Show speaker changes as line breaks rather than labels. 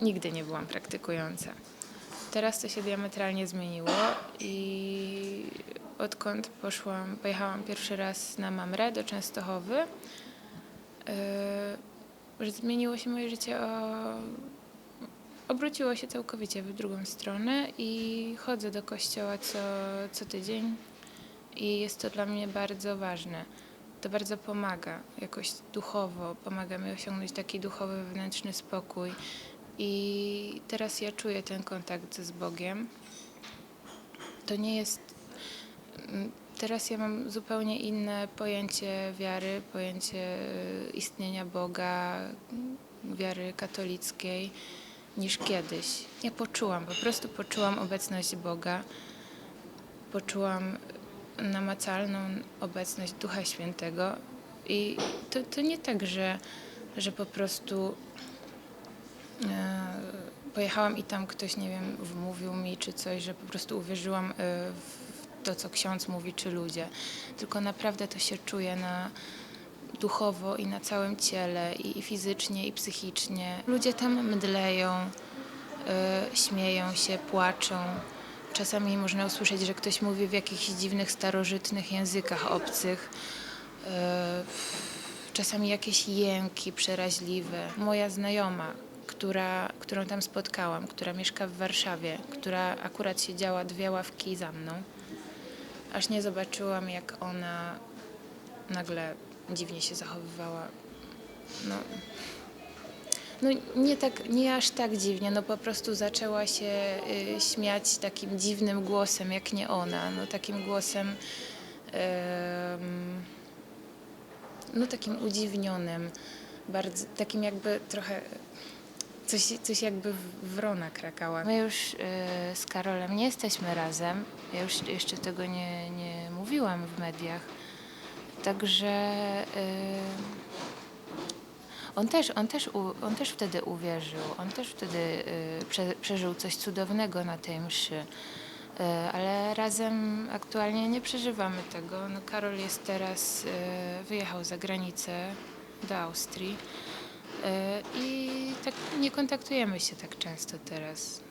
Nigdy nie byłam praktykująca. Teraz to się diametralnie zmieniło i odkąd poszłam, pojechałam pierwszy raz na Mamrę do Częstochowy, yy, zmieniło się moje życie o, obróciło się całkowicie w drugą stronę i chodzę do kościoła co, co tydzień i jest to dla mnie bardzo ważne. To bardzo pomaga jakoś duchowo, pomaga mi osiągnąć taki duchowy, wewnętrzny spokój. I teraz ja czuję ten kontakt z Bogiem. To nie jest. mm, Teraz ja mam zupełnie inne pojęcie wiary, pojęcie y, istnienia Boga, wiary katolickiej niż kiedyś. Ja poczułam, po prostu poczułam obecność Boga, poczułam namacalną obecność Ducha Świętego i to, to nie tak, że, że po prostu pojechałam i tam ktoś, nie wiem, wmówił mi czy coś, że po prostu uwierzyłam e, w to, co ksiądz mówi, czy ludzie. Tylko naprawdę to się czuje na duchowo i na całym ciele, i, i fizycznie, i psychicznie. Ludzie tam mdleją, e, śmieją się, płaczą. Czasami można usłyszeć, że ktoś mówi w jakichś dziwnych, starożytnych językach obcych. E, Czasami jakieś jęki przeraźliwe. Moja znajoma, która, którą tam spotkałam, która mieszka w Warszawie, która akurat siedziała dwie ławki za mną, aż nie zobaczyłam, jak ona nagle dziwnie się zachowywała. No, no nie, tak, nie aż tak dziwnie, no po prostu zaczęła się y, śmiać takim dziwnym głosem, jak nie ona, no takim głosem, em, no takim udziwnionym, bardzo, takim jakby trochę, coś, coś jakby wrona krakała. My już y, z Karolem nie jesteśmy razem, ja już jeszcze tego nie, nie mówiłam w mediach, także... Y, on też, on, też, on też wtedy uwierzył, on też wtedy y, prze, przeżył coś cudownego na tej mszy. Ale razem aktualnie nie przeżywamy tego. No, Karol jest teraz, wyjechał za granicę do Austrii i tak nie kontaktujemy się tak często teraz.